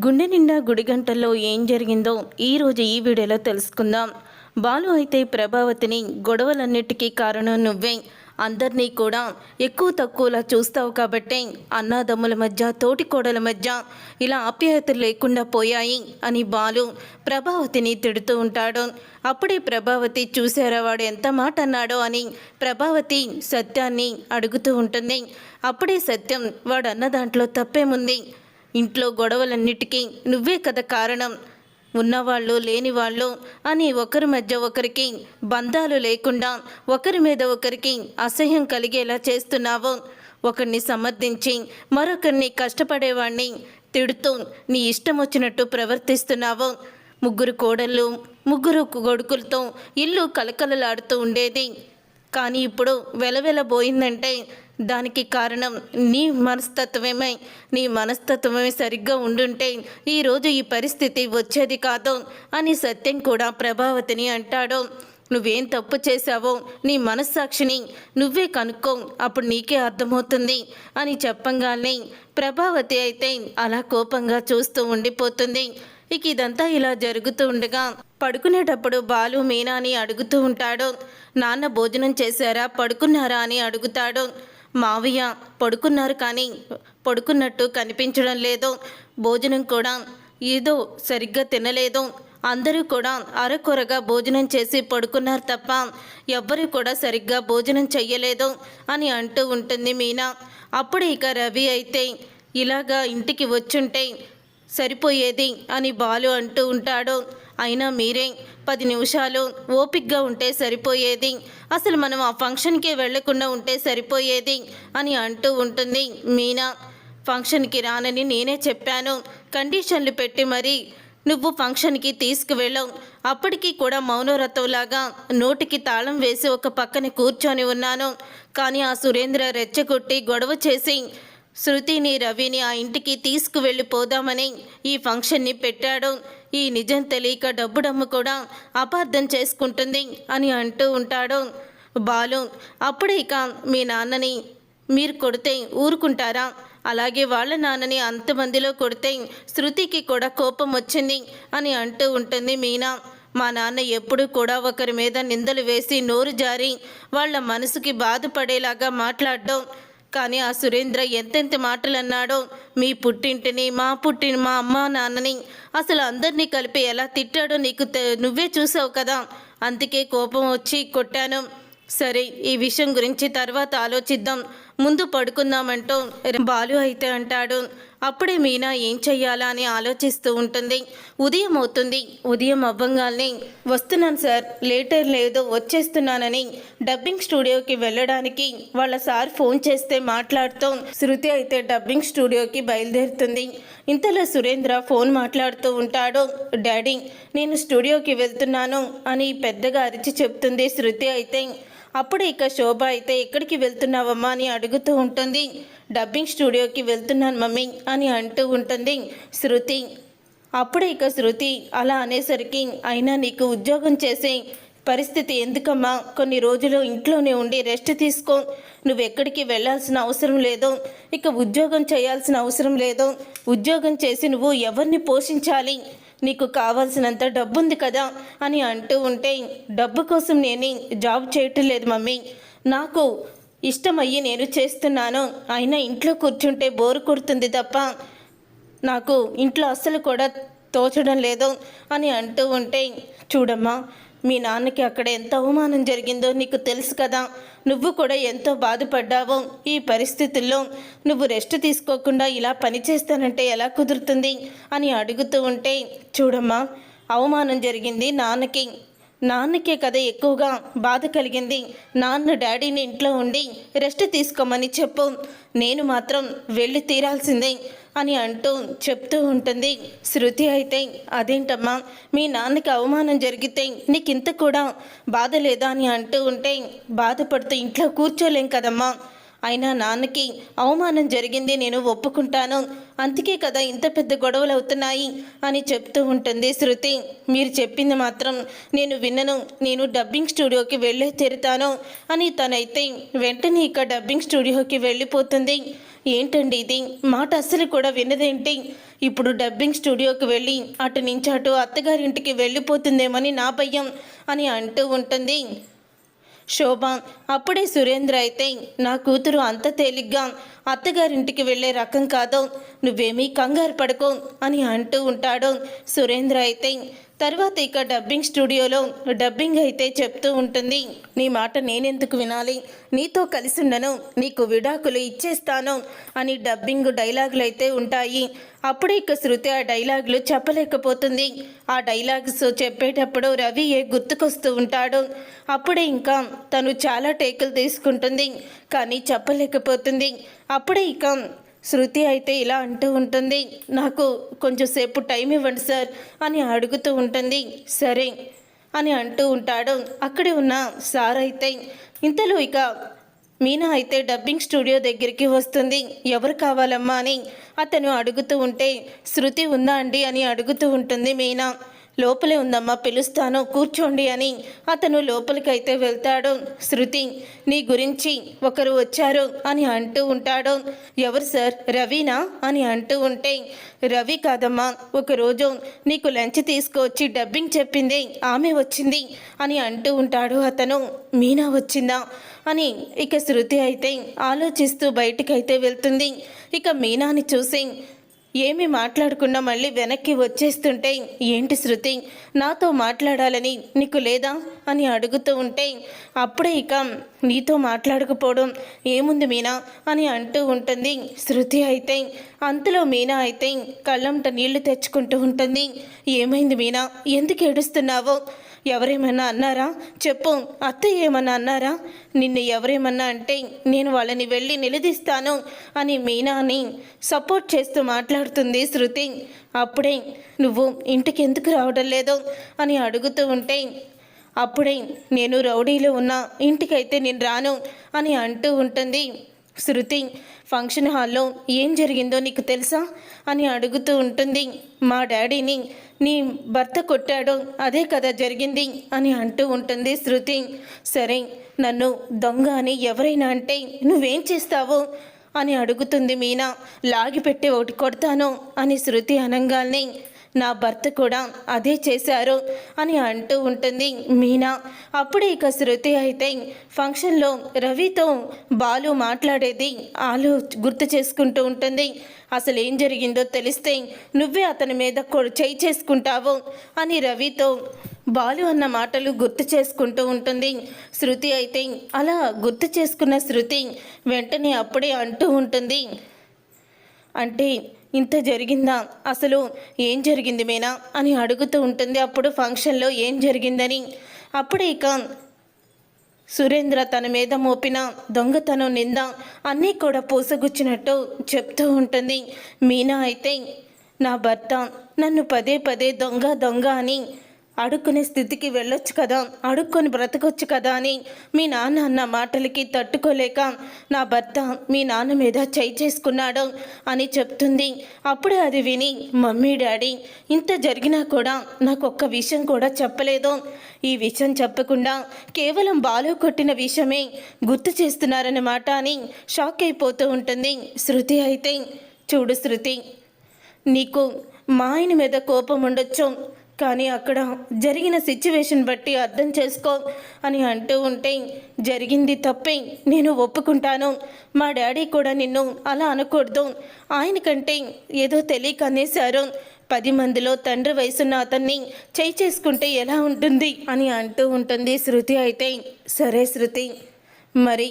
గుండె నిండా గుడిగంటల్లో ఏం జరిగిందో ఈరోజు ఈ వీడియోలో తెలుసుకుందాం. బాలు అయితే ప్రభావతిని గొడవలన్నిటికీ కారణం నువ్వే. అందరినీ కూడా ఎక్కువ తక్కువలా చూస్తావు కాబట్టే అన్నాదమ్ముల మధ్య తోటి కోడల మధ్య ఇలా ఆప్యాయతలు లేకుండా పోయాయి అని బాలు ప్రభావతిని తిడుతూ ఉంటాడు. అప్పుడే ప్రభావతి చూసారా వాడు ఎంత మాట అన్నాడో అని ప్రభావతి సత్యాన్ని అడుగుతూ ఉంటుంది. అప్పుడే సత్యం వాడు అన్న దాంట్లో తప్పేముంది? ఇంట్లో గొడవలన్నిటికీ నువ్వే కదా కారణం. ఉన్నవాళ్ళు లేనివాళ్ళు అని ఒకరి మధ్య ఒకరికి బంధాలు లేకుండా ఒకరి మీద ఒకరికి అసహ్యం కలిగేలా చేస్తున్నావు. ఒకరిని సమర్థించి మరొకరిని కష్టపడేవాణ్ణి తిడుతూ నీ ఇష్టం వచ్చినట్టు ప్రవర్తిస్తున్నావు. ముగ్గురు కోడళ్ళు ముగ్గురు కొడుకులతో ఇల్లు కలకలలాడుతూ ఉండేది. కానీ ఇప్పుడు వెలవెలబోయిందంటే దానికి కారణం నీ మనస్తత్వమే. నీ మనస్తత్వమే సరిగ్గా ఉండుంటే ఈరోజు ఈ పరిస్థితి వచ్చేది కాదు అని సత్యం కూడా ప్రభావతిని అంటాడు. నువ్వేం తప్పు చేశావో నీ మనస్సాక్షిని నువ్వే కనుక్కో అప్పుడు నీకే అర్థమవుతుంది అని చెప్పంగానే ప్రభావతి అయితే అలా కోపంగా చూస్తూ ఉండిపోతుంది. ఇక ఇదంతా ఇలా జరుగుతూ ఉండగా పడుకునేటప్పుడు బాలు మీనాని అడుగుతూ ఉంటాడు. నాన్న భోజనం చేశారా? పడుకున్నారా? అని అడుగుతాడు. మావయ్య పడుకున్నారు కానీ పడుకున్నట్టు కనిపించడం లేదు. భోజనం కూడా ఏదో సరిగ్గా తినలేదు. అందరూ కూడా అరకొరగా భోజనం చేసి పడుకున్నారు తప్ప ఎవ్వరూ కూడా సరిగ్గా భోజనం చెయ్యలేదు అని అంటూ ఉంటుంది మీనా. అప్పుడు ఇక రవి అయితే ఇలాగా ఇంటికి వచ్చుంటే సరిపోయేది అని బాలు అంటూ ఉంటాడు. అయినా మీరే పది నిమిషాలు ఓపిక్గా ఉంటే సరిపోయేది. అసలు మనం ఆ ఫంక్షన్కి వెళ్ళకుండా ఉంటే సరిపోయేది? అని అంటూ ఉంటుంది మీనా. ఫంక్షన్కి రానని నేనే చెప్పాను. కండిషన్లు పెట్టి మరి నువ్వు ఫంక్షన్కి తీసుకువెళ్ళవు. అప్పటికి కూడా మౌనవ్రతంలాగా నోటికి తాళం వేసి ఒక పక్కన కూర్చొని ఉన్నాను. కానీ ఆ సురేంద్ర రెచ్చగొట్టి గొడవ చేసి శృతిని రవిని ఆ ఇంటికి తీసుకువెళ్ళిపోదామని ఈ ఫంక్షన్ని పెట్టాడు. ఈ నిజం తెలియక డబ్బుడమ్మ కూడా అపార్థం చేసుకుంటుంది అని అంటూ ఉంటాడు. బాలు అప్పుడే ఇక మీ నాన్నని మీరు కొడితే ఊరుకుంటారా? అలాగే వాళ్ళ నాన్నని అంతమందిలో కొడితే శృతికి కూడా కోపం వచ్చింది అని అంటూ ఉంటుంది మీనా. మా నాన్న ఎప్పుడూ కూడా ఒకరి మీద నిందలు వేసి నోరు జారి వాళ్ళ మనసుకి బాధపడేలాగా మాట్లాడడం. కానీ ఆ సురేంద్ర ఎంతెంత మాటలు అన్నాడో మీ పుట్టింటిని మా పుట్టిన మా అమ్మ నాన్నని అసలు అందరినీ కలిపి ఎలా తిట్టాడో నీకు నువ్వే చూసావు కదా. అందుకే కోపం వచ్చి కొట్టాను. సరే ఈ విషయం గురించి తర్వాత ఆలోచిద్దాం. ముందు పడుకుందామంటూ బాలు అయితే అంటాడు అప్పుడే మీనా ఏం చెయ్యాలా అని ఆలోచిస్తూ ఉంటుంది. ఉదయం అవుతుంది. ఉదయం అవ్వంగానే వస్తున్నాను సార్. లేటర్ లేదు. వచ్చేస్తున్నానని డబ్బింగ్ స్టూడియోకి వెళ్ళడానికి వాళ్ళ సార్ ఫోన్ చేస్తే మాట్లాడుతూ శృతి అయితే డబ్బింగ్ స్టూడియోకి బయలుదేరుతుంది. ఇంతలో సురేంద్ర ఫోన్ మాట్లాడుతూ ఉంటాడు. డాడీ నేను స్టూడియోకి వెళ్తున్నాను అని పెద్దగా అరిచి చెప్తుంది శృతి అయితే. అప్పుడు ఇక శోభ అయితే ఎక్కడికి వెళ్తున్నావమ్మా? అని అడుగుతూ ఉంటుంది. డబ్బింగ్ స్టూడియోకి వెళ్తున్నాను మమ్మీ అని అంటూ ఉంటుంది శృతి. అప్పుడు ఇక శృతి అలా అనేసరికి అయినా నీకు ఉద్యోగం చేసే పరిస్థితి ఎందుకమ్మా? కొన్ని రోజులు ఇంట్లోనే ఉండి రెస్ట్ తీసుకో. నువ్వు ఎక్కడికి వెళ్ళాల్సిన అవసరం లేదు. ఇక ఉద్యోగం చేయాల్సిన అవసరం లేదు. ఉద్యోగం చేసి నువ్వు ఎవరిని పోషించాలి? నీకు కావాల్సినంత డబ్బు ఉంది కదా అని అంటూ ఉంటే డబ్బు కోసం నేను జాబ్ చేయటం లేదు మమ్మీ. నాకు ఇష్టమయ్యి నేను చేస్తున్నాను. అయినా ఇంట్లో కూర్చుంటే బోరు కొడుతుంది తప్ప నాకు ఇంట్లో అస్సలు కూడా తోచడం లేదు అని అంటూ ఉంటే చూడమ్మా మీ నాన్నకి అక్కడ ఎంత అవమానం జరిగిందో నీకు తెలుసు కదా. నువ్వు కూడా ఎంతో బాధపడ్డావు. ఈ పరిస్థితుల్లో నువ్వు రెస్ట్ తీసుకోకుండా ఇలా పని చేస్తానంటే ఎలా కుదురుతుంది అని అడుగుతూ ఉంటే చూడమ్మా అవమానం జరిగింది నాన్నకి. నాన్నకే కదా ఎక్కువగా బాధ కలిగింది. నాన్న డాడీని ఇంట్లో ఉండి రెస్ట్ తీసుకోమని చెప్పు. నేను మాత్రం వెళ్ళి తీరాల్సిందే అని అంటూ చెప్తూ ఉంటుంది. శృతి అయితే అదేంటమ్మా మీ నాన్నకి అవమానం జరిగితే నీకింత కూడా బాధ లేదా? అని అంటూ ఉంటే బాధపడుతూ ఇంట్లో కూర్చోలేం కదమ్మా. అయినా నాన్నకి అవమానం జరిగింది నేను ఒప్పుకుంటాను. అందుకే కదా ఇంత పెద్ద గొడవలు అవుతున్నాయి అని చెప్తూ ఉంటుంది శృతి. మీరు చెప్పింది మాత్రం నేను విన్నను. నేను డబ్బింగ్ స్టూడియోకి వెళ్ళే తీరుతాను అని తనైతే వెంటనే ఇక డబ్బింగ్ స్టూడియోకి వెళ్ళిపోతుంది. ఏంటండి ఇది? మాట అస్సలు కూడా విన్నదేంటి? ఇప్పుడు డబ్బింగ్ స్టూడియోకి వెళ్ళి అటు నుంచి అటు అత్తగారింటికి వెళ్ళిపోతుందేమని నా భయం అని అంటూ ఉంటుంది. శోభ అప్పుడే సురేంద్ర అయితే నా కూతురు అంత తేలిగ్గా అత్తగారింటికి వెళ్ళే రకం కాదు నువ్వేమీ కంగారు పడుకో అని అంటూ ఉంటాడు సురేంద్ర అయితే. తర్వాత ఇక డబ్బింగ్ స్టూడియోలో డబ్బింగ్ అయితే చెప్తూ ఉంటుంది. నీ మాట నేనెందుకు వినాలి? నీతో కలిసి ఉండను. నీకు విడాకులు ఇచ్చేస్తాను అని డబ్బింగ్ డైలాగులు అయితే ఉంటాయి. అప్పుడే ఇక శృతి ఆ డైలాగులు చెప్పలేకపోతుంది. ఆ డైలాగ్స్ చెప్పేటప్పుడు రవి ఏ గుర్తుకొస్తూ ఉంటాడు. అప్పుడే ఇంకా తను చాలా టేకులు తీసుకుంటుంది. కానీ చెప్పలేకపోతుంది. అప్పుడే ఇక శృతి అయితే ఇలా అంటూ ఉంటుంది నాకు కొంచెం సేపు టైం ఇవ్వండి సార్ అని అడుగుతూ ఉంటుంది. సరే అని అంటూ ఉంటాడు. అక్కడే ఉన్న సార్ అయితే ఇంతలో ఇక మీనా అయితే డబ్బింగ్ స్టూడియో దగ్గరికి వస్తుంది. ఎవరు కావాలమ్మా అని అతను అడుగుతూ ఉంటే శృతి ఉందా అండి అని అడుగుతూ ఉంటుంది మీనా. లోపలే ఉందమ్మా పిలుస్తాను కూర్చోండి అని. అతను లోపలికైతే వెళ్తాడు. శృతి నీ గురించి ఒకరు వచ్చారు అని అంటూ ఉంటాడు. ఎవరు సార్? రవినా అని అంటూ ఉంటే రవి కాదమ్మా ఒకరోజు నీకు లంచ్ తీసుకువచ్చి డబ్బింగ్ చెప్పింది ఆమె వచ్చింది అని అంటూ ఉంటాడు అతను. మీనా వచ్చిందా? అని ఇక శృతి అయితే ఆలోచిస్తూ బయటికైతే వెళ్తుంది. ఇక మీనాని చూసి ఏమి మాట్లాడకుండా మళ్ళీ వెనక్కి వచ్చేస్తుంటే ఏంటి శృతి? నాతో మాట్లాడాలని నీకు లేదా? అని అడుగుతూ ఉంటే అప్పుడే ఇక నీతో మాట్లాడకపోవడం ఏముంది మీనా? అని అంటూ ఉంటుంది. శృతి అయితే అంతలో మీనా అయితే కళ్ళంట నీళ్ళు తెచ్చుకుంటూ ఉంటుంది. ఏమైంది మీనా? ఎందుకు ఏడుస్తున్నావో? ఎవరేమన్నా అన్నారా? చెప్పు. అత్తయ్య ఏమన్నా అన్నారా? నిన్ను ఎవరేమన్నా అంటే నేను వాళ్ళని వెళ్ళి నిలదీస్తాను అని మీనాని సపోర్ట్ చేస్తూ మాట్లాడుతుంది శృతి. అప్పుడే నువ్వు ఇంటికి ఎందుకు రావడం లేదో అని అడుగుతూ ఉంటే అప్పుడే నేను రౌడీలో ఉన్న ఇంటికైతే నేను రాను అని అంటూ ఉంటుంది. శృతి ఫంక్షన్ హాల్లో ఏం జరిగిందో నీకు తెలుసా? అని అడుగుతూ ఉంటుంది. మా డాడీని నీ భర్త కొట్టాడు అదే కదా జరిగింది అని అంటూ ఉంటుంది శృతి. సరే నన్ను దొంగ అని ఎవరైనా అంటే నువ్వేం చేస్తావు? అని అడుగుతుంది మీనా. లాగిపెట్టి ఒకటి కొడతాను అని శృతి అనంగాల్ని నా భర్త కూడా అదే చేశారు అని అంటూ ఉంటుంది మీనా. అప్పుడే ఇక శృతి అయితే ఫంక్షన్లో రవితో బాలు మాట్లాడేది ఆలు గుర్తు చేసుకుంటూ ఉంటుంది. అసలు ఏం జరిగిందో తెలిస్తే నువ్వే అతని మీద కొ- చేయి చేసుకుంటావు అని రవితో బాలు అన్న మాటలు గుర్తు చేసుకుంటూ ఉంటుంది. శృతి అయితే అలా గుర్తు చేసుకున్న శృతి వెంటనే అప్పుడే అంటూ ఉంటుంది. అంటే ఇంత జరిగిందా? అసలు ఏం జరిగింది మేనా? అని అడుగుతూ ఉంటుంది. అప్పుడు ఫంక్షన్లో ఏం జరిగిందని? అప్పుడే ఇక సురేంద్ర తన మీద మోపిన దొంగతనం నింద అన్నీ కూడా పూసగుచ్చినట్టు చెప్తూ ఉంటుంది. మీనా అయితే నా భర్త నన్ను పదే పదే దొంగ దొంగ అని అడుక్కునే స్థితికి వెళ్ళొచ్చు కదా అడుక్కొని బ్రతకొచ్చు కదా అని మీ నాన్న అన్న మాటలకి తట్టుకోలేక నా భర్త మీ నాన్న మీద చేయి చేసుకున్నాడు అని చెప్తుంది. అప్పుడే అది విని మమ్మీ డాడీ ఇంత జరిగినా కూడా నాకు ఒక్క విషయం కూడా చెప్పలేదు. ఈ విషయం చెప్పకుండా కేవలం బాలు కొట్టిన విషయమే గుర్తు చేస్తున్నారన్నమాట అని షాక్ అయిపోతూ ఉంటుంది శృతి అయితే. చూడు శృతి నీకు మా ఆయన మీద కోపం ఉండొచ్చు. కానీ అక్కడ జరిగిన సిచ్యువేషన్ బట్టి అర్థం చేసుకో అని అంటూ ఉంటే జరిగింది తప్పే నేను ఒప్పుకుంటాను. మా డాడీ కూడా నిన్ను అలా అనకూడదు. ఆయనకంటే ఏదో తెలియక అనేశారు. పది మందిలో తండ్రి వయసున్న అతన్ని చేయి చేసుకుంటే ఎలా ఉంటుంది అని అంటూ ఉంటుంది శృతి అయితే. సరే శృతి మరి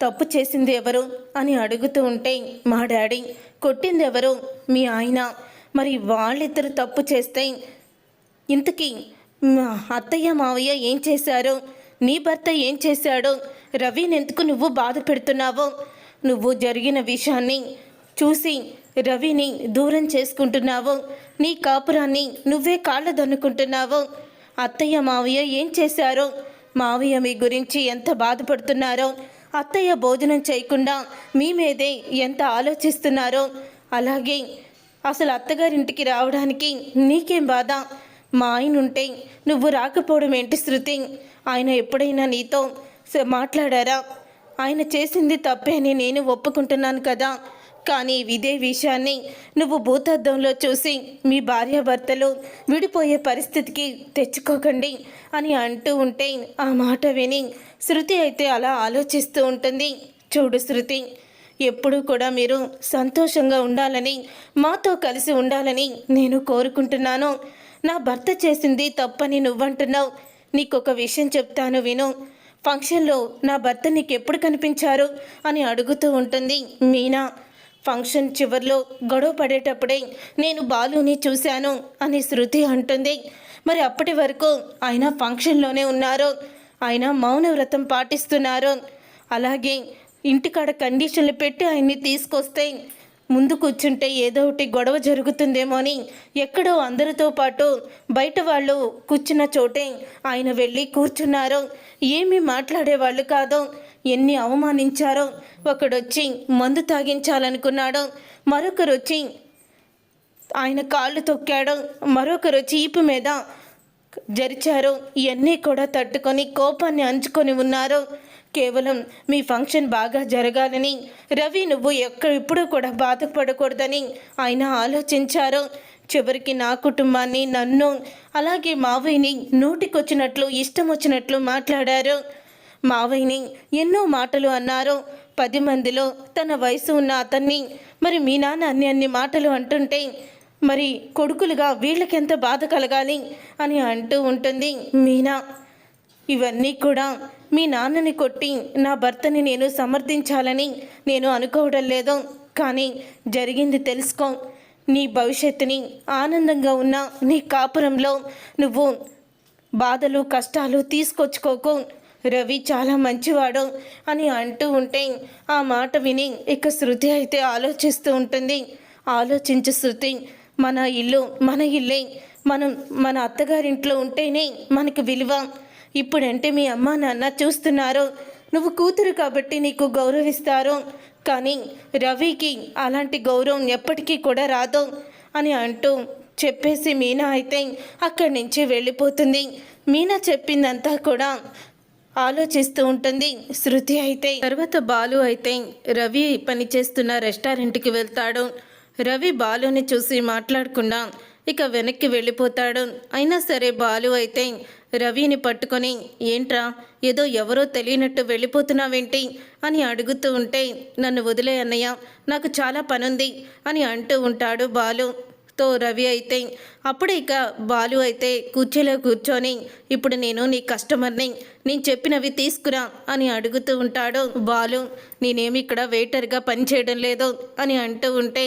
తప్పు చేసింది ఎవరు అని అడుగుతూ ఉంటే మా డాడీ కొట్టింది ఎవరు? మీ ఆయన. మరి వాళ్ళిద్దరు తప్పు చేస్తే ఇంతకీ మా అత్తయ్య మావయ్య ఏం చేశారు? నీ భర్త ఏం చేశాడు? రవిని ఎందుకు నువ్వు బాధ పెడుతున్నావు? నువ్వు జరిగిన విషయాన్ని చూసి రవిని దూరం చేసుకుంటున్నావు. నీ కాపురాన్ని నువ్వే కాళ్ళదన్నుకుంటున్నావు. అత్తయ్య మావయ్య ఏం చేశారో? మావయ్య మీ గురించి ఎంత బాధపడుతున్నారో అత్తయ్య భోజనం చేయకుండా మీ మీదే ఎంత ఆలోచిస్తున్నారో అలాగే అసలు అత్తగారింటికి రావడానికి నీకేం బాధ? మా ఆయన ఉంటే నువ్వు రాకపోవడం ఏంటి శృతి? ఆయన ఎప్పుడైనా నీతో మాట్లాడారా? ఆయన చేసింది తప్పే అని నేను ఒప్పుకుంటున్నాను కదా. కానీ ఇదే విషయాన్ని నువ్వు భూతద్దంలో చూసి మీ భార్యాభర్తలు విడిపోయే పరిస్థితికి తెచ్చుకోకండి అని అంటూ ఉంటే ఆ మాట విని శృతి అయితే అలా ఆలోచిస్తూ ఉంటుంది. చూడు శృతి ఎప్పుడూ కూడా మీరు సంతోషంగా ఉండాలని మాతో కలిసి ఉండాలని నేను కోరుకుంటున్నాను. నా భర్త చేసింది తప్పని నువ్వంటున్నావు. నీకొక విషయం చెప్తాను విను. ఫంక్షన్లో నా భర్త నీకు ఎప్పుడు కనిపించారు? అని అడుగుతూ ఉంటుంది మీనా. ఫంక్షన్ చివర్లో గొడవ పడేటప్పుడే నేను బాలుని చూశాను అని శృతి అంటుంది. మరి అప్పటి వరకు ఆయన ఫంక్షన్లోనే ఉన్నారు? ఆయన మౌన వ్రతం పాటిస్తున్నారు? అలాగే ఇంటికాడ కండిషన్లు పెట్టి ఆయన్ని తీసుకొస్తే ముందు కూర్చుంటే ఏదో ఒకటి గొడవ జరుగుతుందేమో అని ఎక్కడో అందరితో పాటు బయట వాళ్ళు కూర్చున్న చోటే ఆయన వెళ్ళి కూర్చున్నారు. ఏమీ మాట్లాడేవాళ్ళు కాదు. ఎన్ని అవమానించారో. ఒకడొచ్చి మందు తాగించాలనుకున్నాడు. మరొకరు వచ్చి ఆయన కాళ్ళు తొక్కాడు. మరొకరు వచ్చి ఈపు మీద జరిచారు. ఇవన్నీ కూడా తట్టుకొని కోపాన్ని అంచుకొని ఉన్నారు. కేవలం మీ ఫంక్షన్ బాగా జరగాలని. రవి నువ్వు ఎక్కడ ఇప్పుడు కూడా బాధపడకూడదని ఆయన ఆలోచించారు. చివరికి నా కుటుంబాన్ని నన్ను అలాగే మావయ్యని నోటికొచ్చినట్లు ఇష్టం వచ్చినట్లు మాట్లాడారు. మావయ్యని ఎన్నో మాటలు అన్నారు. పది మందిలో తన వయసు ఉన్న అతన్ని మరి మీ నాన్న అన్ని అన్ని మాటలు అంటుంటే మరి కొడుకులుగా వీళ్ళకెంత బాధ కలగాలి అని అంటూ ఉంటుంది మీనా. ఇవన్నీ కూడా మీ నాన్నని కొట్టి నా భర్తని నేను సమర్థించాలని నేను అనుకోవడం లేదు. కానీ జరిగింది తెలుసుకో. నీ భవిష్యత్తుని ఆనందంగా ఉన్న నీ కాపురంలో నువ్వు బాధలు కష్టాలు తీసుకొచ్చుకోకు. రవి చాలా మంచివాడు అని అంటూ ఉంటే ఆ మాట విని ఇక శృతి అయితే ఆలోచిస్తూ ఉంటుంది. ఆలోచించు శృతి మన ఇల్లు మన ఇల్లే. మనం మన అత్తగారింట్లో ఉంటేనే మనకు విలువ. ఇప్పుడంటే మీ అమ్మ నాన్న చూస్తున్నారు. నువ్వు కూతురు కాబట్టి నీకు గౌరవిస్తారు. కానీ రవికి అలాంటి గౌరవం ఎప్పటికీ కూడా రాదు అని అంటూ చెప్పేసి మీనా అయితే అక్కడి నుంచి వెళ్ళిపోతుంది. మీనా చెప్పిందంతా కూడా ఆలోచిస్తూ ఉంటుంది. శృతి అయితే తర్వాత బాలు అయితే రవి పనిచేస్తున్న రెస్టారెంట్కి వెళ్తాడు. రవి బాలుని చూసి మాట్లాడకుండా ఇక వెనక్కి వెళ్ళిపోతాడు. అయినా సరే బాలు అయితే రవిని పట్టుకొని ఏంట్రా ఏదో ఎవరో తెలియనట్టు వెళ్ళిపోతున్నావేంటి? అని అడుగుతూ ఉంటే నన్ను వదిలే అన్నయ్య నాకు చాలా పనుంది అని అంటూ ఉంటాడు బాలు. తో రవి అయితే అప్పుడు ఇక బాలు అయితే కూర్చోలో కూర్చొని ఇప్పుడు నేను నీ కస్టమర్ని నేను చెప్పినవి తీసుకురా అని అడుగుతూ ఉంటాడు బాలు. నేనేమి ఇక్కడ వెయిటర్గా పనిచేయడం లేదు అని అంటూ ఉంటే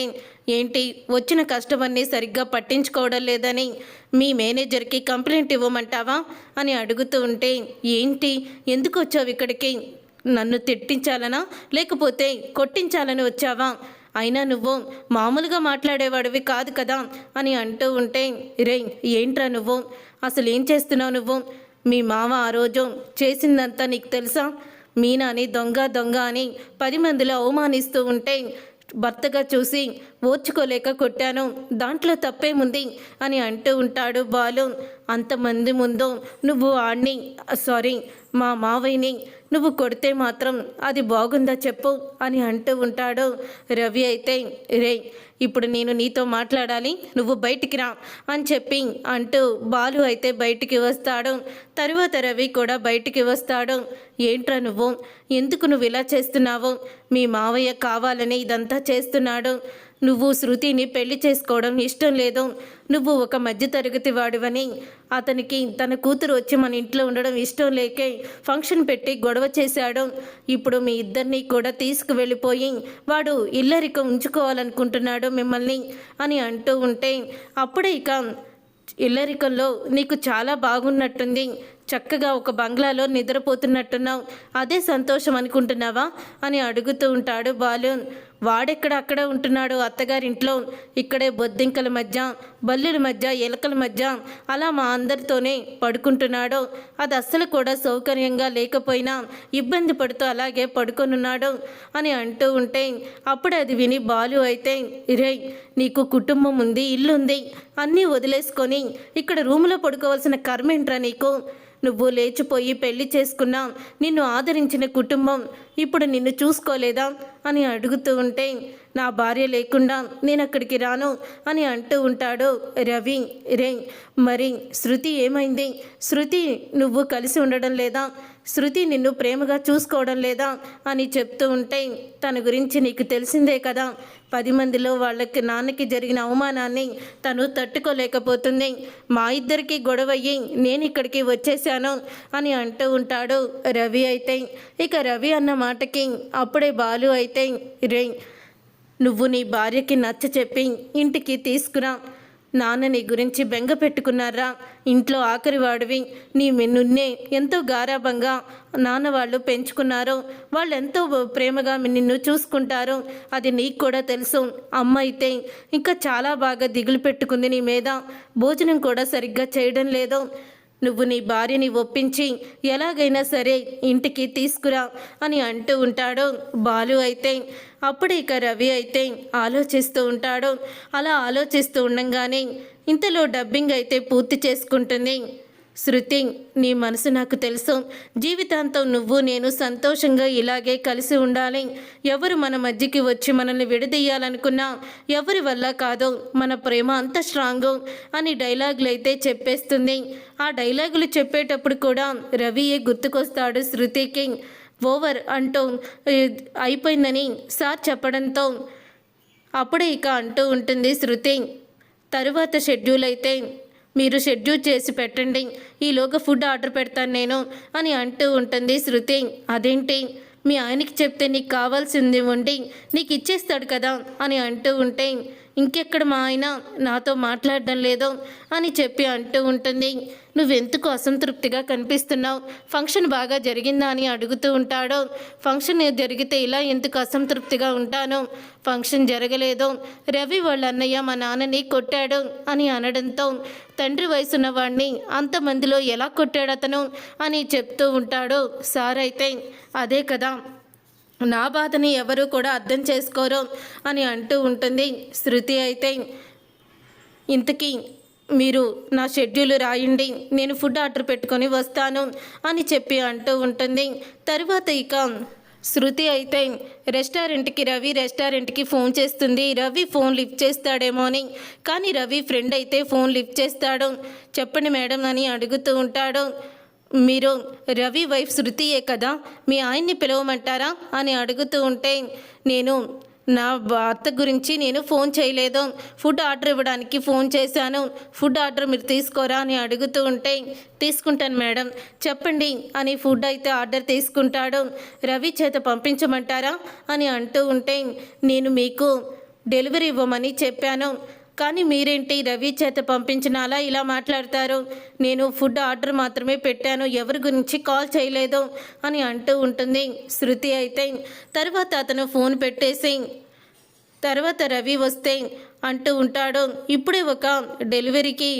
ఏంటి? వచ్చిన కస్టమర్ని సరిగ్గా పట్టించుకోవడం లేదని మీ మేనేజర్కి కంప్లైంట్ ఇవ్వమంటావా? అని అడుగుతూ ఉంటే ఏంటి? ఎందుకు వచ్చావు ఇక్కడికి? నన్ను తిట్టించాలనా? లేకపోతే కొట్టించాలని వచ్చావా? అయినా నువ్వు మామూలుగా మాట్లాడేవాడివి కాదు కదా? అని అంటూ ఉంటే రే ఏంట్రా నువ్వు? అసలు ఏం చేస్తున్నావు నువ్వు? మీ మామ ఆ రోజు చేసిందంతా నీకు తెలుసా? మీనాని దొంగ దొంగ అని పది మందిలో అవమానిస్తూ ఉంటే భర్తగా చూసి ఓర్చుకోలేక కొట్టాను. దాంట్లో తప్పేముంది? అని అంటూ ఉంటాడు బాలు. అంతమంది ముందు నువ్వు ఆడిని సారీ మా మావయ్యని నువ్వు కొడితే మాత్రం అది బాగుందా చెప్పు అని అంటూ ఉంటాడు రవి అయితే రే ఇప్పుడు నేను నీతో మాట్లాడాలి నువ్వు బయటికి రా అని చెప్పి అంటూ బాలు అయితే బయటికి వస్తాడు. తరువాత రవి కూడా బయటికి వస్తాడు. ఏంట్రా నువ్వు? ఎందుకు నువ్వు ఇలా చేస్తున్నావు? మీ మావయ్య కావాలని ఇదంతా చేస్తున్నాడు. నువ్వు శృతిని పెళ్ళి చేసుకోవడం ఇష్టం లేదు. నువ్వు ఒక మధ్యతరగతి వాడివని. అతనికి తన కూతురు వచ్చి మన ఇంట్లో ఉండడం ఇష్టం లేకే ఫంక్షన్ పెట్టి గొడవ చేశాడు. ఇప్పుడు మీ ఇద్దరిని కూడా తీసుకువెళ్ళిపోయి వాడు ఇల్లరిక ఉంచుకోవాలనుకుంటున్నాడు మిమ్మల్ని అని అంటూ ఉంటే అప్పుడే ఇక ఇల్లరికంలో నీకు చాలా బాగున్నట్టుంది. చక్కగా ఒక బంగ్లాలో నిద్రపోతున్నట్టున్నావు. అదే సంతోషం అనుకుంటున్నావా? అని అడుగుతూ ఉంటాడు బాలు వాడెక్కడ అక్కడే ఉంటున్నాడు అత్తగారింట్లో ఇక్కడే బొద్దింకల మధ్య బల్లుల మధ్య ఎలకల మధ్య అలా మా అందరితోనే పడుకుంటున్నాడు. అది అస్సలు కూడా సౌకర్యంగా లేకపోయినా ఇబ్బంది పడుతూ అలాగే పడుకొనున్నాడు అని అంటూ ఉంటే అప్పుడు అది విని బాలు అయితే ఇరే నీకు కుటుంబం ఉంది ఇల్లుంది అన్నీ వదిలేసుకొని ఇక్కడ రూములో పడుకోవాల్సిన కర్మేంట్రా నీకు? నువ్వు లేచిపోయి పెళ్ళి చేసుకున్నా నిన్ను ఆదరించిన కుటుంబం ఇప్పుడు నిన్ను చూసుకోలేదా అని అడుగుతూ ఉంటే నా భార్య లేకుండా నేను అక్కడికి రాను అని అంటూ ఉంటాడు రవి. రే మరి శృతి ఏమైంది? శృతి నువ్వు కలిసి ఉండడం లేదా? శృతి నిన్ను ప్రేమగా చూసుకోవడం లేదా? అని చెప్తూ ఉంటే తన గురించి నీకు తెలిసిందే కదా. పది మందిలో వాళ్ళకి నాన్నకి జరిగిన అవమానాన్ని తను తట్టుకోలేకపోతుంది. మా ఇద్దరికి గొడవయ్యి నేను ఇక్కడికి వచ్చేసాను అని అంటూ ఉంటాడు రవి అయితే. ఇక రవి అన్న మాటకి అప్పుడే బాలు అయితే రే నువ్వు నీ భార్యకి నచ్చ చెప్పి ఇంటికి తీసుకురా. నాన్న నీ గురించి బెంగ పెట్టుకున్నారా? ఇంట్లో ఆఖరి వాడివి. నీ నిన్నే ఎంతో గారాభంగా నాన్న వాళ్ళు పెంచుకున్నారు. వాళ్ళు ఎంతో ప్రేమగా నిన్ను చూసుకుంటారు. అది నీకు కూడా తెలుసు. అమ్మ అయితే ఇంకా చాలా బాగా దిగులు పెట్టుకుంది నీ మీద. భోజనం కూడా సరిగ్గా చేయడం లేదు. నువ్వు నీ భార్యని ఒప్పించి ఎలాగైనా సరే ఇంటికి తీసుకురా అని అంటూ ఉంటాడు. బాలు అయితే అప్పుడు ఇక రవి అయితే ఆలోచిస్తూ ఉంటాడు. అలా ఆలోచిస్తూ ఉండంగానే ఇంతలో డబ్బింగ్ అయితే పూర్తి చేసుకుంటుంది. శృతి నీ మనసు నాకు తెలుసు. జీవితాంతం నువ్వు నేను సంతోషంగా ఇలాగే కలిసి ఉండాలి. ఎవరు మన మధ్యకి వచ్చి మనల్ని విడదీయాలనుకున్నా ఎవరి వల్ల కాదు మన ప్రేమ అంత స్ట్రాంగ్ అని డైలాగులు అయితే చెప్పేస్తుంది. ఆ డైలాగులు చెప్పేటప్పుడు కూడా రవియే గుర్తుకొస్తాడు శృతికి. ఓవర్ అంటూ అయిపోయిందని సార్ చెప్పడంతో అప్పుడే ఇక అంటూ ఉంటుంది శృతి. తరువాత షెడ్యూల్ అయితే మీరు షెడ్యూల్ చేసి పెట్టండి. ఈలోగా ఫుడ్ ఆర్డర్ పెడతాను నేను అని అంటూ ఉంటుంది శృతి. అదేంటి? మీ ఆయనకి చెప్తే నీకు కావాల్సింది ఉండి నీకు ఇచ్చేస్తాడు కదా అని అంటూ ఉంటే ఇంకెక్కడ మా ఆయన నాతో మాట్లాడడం లేదో అని చెప్పి అంటూ ఉంటుంది. నువ్వెందుకు అసంతృప్తిగా కనిపిస్తున్నావు? ఫంక్షన్ బాగా జరిగిందా అని అడుగుతూ ఉంటాడు. ఫంక్షన్ జరిగితే ఇలా ఎందుకు అసంతృప్తిగా ఉంటాను? ఫంక్షన్ జరగలేదు. రవి వాళ్ళ అన్నయ్య మా నాన్నని కొట్టాడు అని అనడంతో తండ్రి వయసున్న వాడిని అంతమందిలో ఎలా కొట్టాడు అతను అని చెప్తూ ఉంటాడు. సార్ అయితే అదే కదా నా బాధని ఎవరు కూడా అర్థం చేసుకోరు అని అంటూ ఉంటుంది శృతి అయితే. ఇంతకీ మీరు నా షెడ్యూల్ రాయండి నేను ఫుడ్ ఆర్డర్ పెట్టుకొని వస్తాను అని చెప్పి అంటూ ఉంటుంది. తరువాత ఇక శృతి అయితే రెస్టారెంట్కి రవి రెస్టారెంట్కి ఫోన్ చేస్తుంది. రవి ఫోన్ లిఫ్ట్ చేస్తాడేమో అని. కానీ రవి ఫ్రెండ్ అయితే ఫోన్ లిఫ్ట్ చేస్తాడు. చెప్పండి మేడం అని అడుగుతూ ఉంటాడు. మీరు రవి వైఫ్ శృతియే కదా మీ ఆయన్ని పిలవమంటారా అని అడుగుతూ ఉంటే నేను నా భర్త గురించి నేను ఫోన్ చేయలేదు. ఫుడ్ ఆర్డర్ ఇవ్వడానికి ఫోన్ చేశాను. ఫుడ్ ఆర్డర్ మీరు తీసుకోరా అని అడుగుతూ ఉంటే తీసుకుంటాను మేడం చెప్పండి అని ఫుడ్ అయితే ఆర్డర్ తీసుకుంటాడు. రవి చేత పంపించమంటారా అని అంటూ ఉంటే నేను మీకు డెలివరీ ఇవ్వమని చెప్పాను. కానీ మీరేంటి రవి చేత పంపించిన అలా ఇలా మాట్లాడతారు? నేను ఫుడ్ ఆర్డర్ మాత్రమే పెట్టాను ఎవరి గురించి కాల్ చేయలేదు అని అంటూ ఉంటుంది శృతి అయితే. తర్వాత అతను ఫోన్ పెట్టేసి తర్వాత రవి వస్తే అంటూ ఉంటాడు. ఇప్పుడే ఒక డెలివరీకి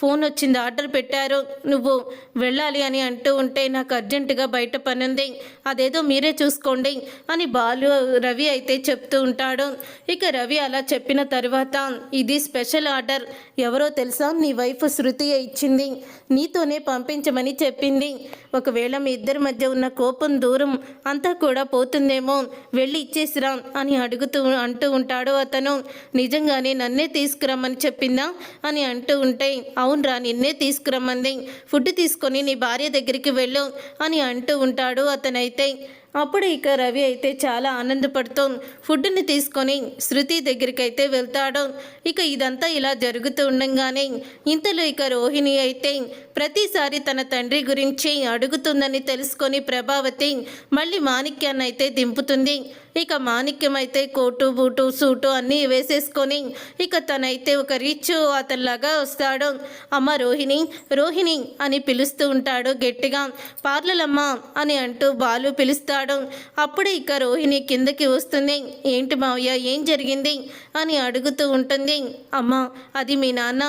ఫోన్ వచ్చింది ఆర్డర్ పెట్టారు. నువ్వు వెళ్ళాలి అని అంటూ ఉంటే నాకు అర్జెంటుగా బయట పని ఉంది అదేదో మీరే చూసుకోండి అని బాలు రవి అయితే చెప్తూ ఉంటాడు. ఇక రవి అలా చెప్పిన తర్వాత ఇది స్పెషల్ ఆర్డర్. ఎవరో తెలుసా? నీ వైఫ్ శృతి ఇచ్చింది. నీతోనే పంపించమని చెప్పింది. ఒకవేళ మీ ఇద్దరి మధ్య ఉన్న కోపం దూరం అంతా కూడా పోతుందేమో వెళ్ళి ఇచ్చేసిరా అని అడుగుతూ అంటూ ఉంటాడు అతను. నిజంగానే నన్నే తీసుకురమ్మని చెప్పిందా అని అంటూ ఉంటే అవునరా నిన్నే తీసుకురమ్మంది. ఫుడ్ తీసుకొని నీ భార్య దగ్గరికి వెళ్ళు అని అంటూ ఉంటాడు అతనైతే. అప్పుడు ఇక రవి అయితే చాలా ఆనందపడుతూ ఫుడ్ని తీసుకొని శృతి దగ్గరికి అయితే వెళ్తాడు. ఇక ఇదంతా ఇలా జరుగుతూ ఉండగానే ఇంతలో ఇక రోహిణి అయితే ప్రతిసారి తన తండ్రి గురించి అడుగుతుందని తెలుసుకొని ప్రభావతి మళ్ళీ మాణిక్యాన్ని అయితే దింపుతుంది. ఇక మాణిక్యం అయితే కోటు బూటు సూటు అన్నీ వేసేసుకొని ఇక తనైతే ఒక రిచ్ అతనిలాగా వస్తాడు. అమ్మ రోహిణి రోహిణి అని పిలుస్తూ ఉంటాడు గట్టిగా. పార్లలమ్మ అని అంటూ బాలు పిలుస్తాడు. అప్పుడే ఇక రోహిణి కిందకి వస్తుంది. ఏంటి మావయ్య ఏం జరిగింది? అని అడుగుతూ ఉంటుంది. అమ్మ అది మీ నాన్న.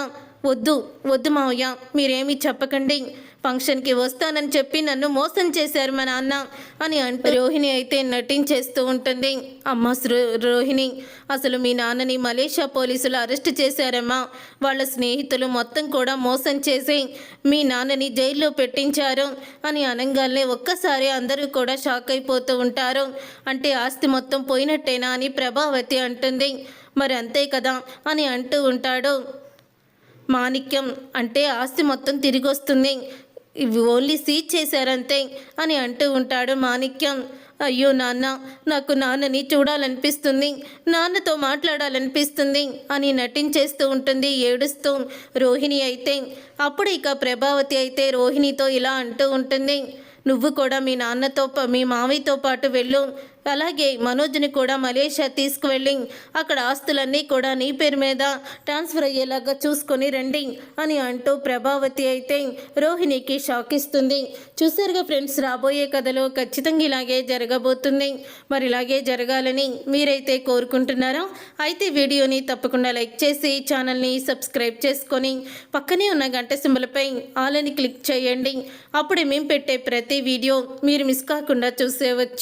వద్దు వద్దు మావయ్య మీరేమీ చెప్పకండి. ఫంక్షన్కి వస్తానని చెప్పి నన్ను మోసం చేశారు మా నాన్న అని అంటూ రోహిణి అయితే నటించేస్తూ ఉంటుంది. అమ్మ శ్రో- రోహిణి అసలు మీ నాన్నని మలేషియా పోలీసులు అరెస్ట్ చేశారమ్మా. వాళ్ళ స్నేహితులు మొత్తం కూడా మోసం చేసి మీ నాన్నని జైల్లో పెట్టించారు అని అనగానే ఒక్కసారి అందరూ కూడా షాక్ అయిపోతూ ఉంటారు. అంటే ఆస్తి మొత్తం పోయినట్టేనా అని ప్రభావతి అంటుంది. మరి అంతే కదా అని అంటూ ఉంటాడు. మాణిక్యం అంటే ఆస్తి మొత్తం తిరిగి వస్తుంది ఇవి ఓన్లీ సీజ్ చేశారంతే అని అంటూ ఉంటాడు మాణిక్యం. అయ్యో నాన్న నాకు నాన్నని చూడాలనిపిస్తుంది. నాన్నతో మాట్లాడాలనిపిస్తుంది అని నటించేస్తూ ఉంటుంది ఏడుస్తూ రోహిణి అయితే. అప్పుడు ఇక ప్రభావతి అయితే రోహిణితో ఇలా అంటూ ఉంటుంది. నువ్వు కూడా మీ నాన్నతో పా- మీ మావయ్యతో పాటు వెళ్ళు. అలాగే మనోజ్ని కూడా మలేషియా తీసుకువెళ్ళి అక్కడ ఆస్తులన్నీ కూడా నీ పేరు మీద ట్రాన్స్ఫర్ అయ్యేలాగా చూసుకొని రండి అని అంటూ ప్రభావతి అయితే రోహిణికి షాక్ ఇస్తుంది. చూసారుగా ఫ్రెండ్స్ రాబోయే కథలో ఖచ్చితంగా ఇలాగే జరగబోతుంది. మరి ఇలాగే జరగాలని మీరైతే కోరుకుంటున్నారా? అయితే వీడియోని తప్పకుండా లైక్ చేసి ఛానల్ని సబ్స్క్రైబ్ చేసుకొని పక్కనే ఉన్న గంట సింబలపై ఆలని క్లిక్ చేయండి. అప్పుడే మేము పెట్టే ప్రతి వీడియో మీరు మిస్ కాకుండా చూసేవచ్చు.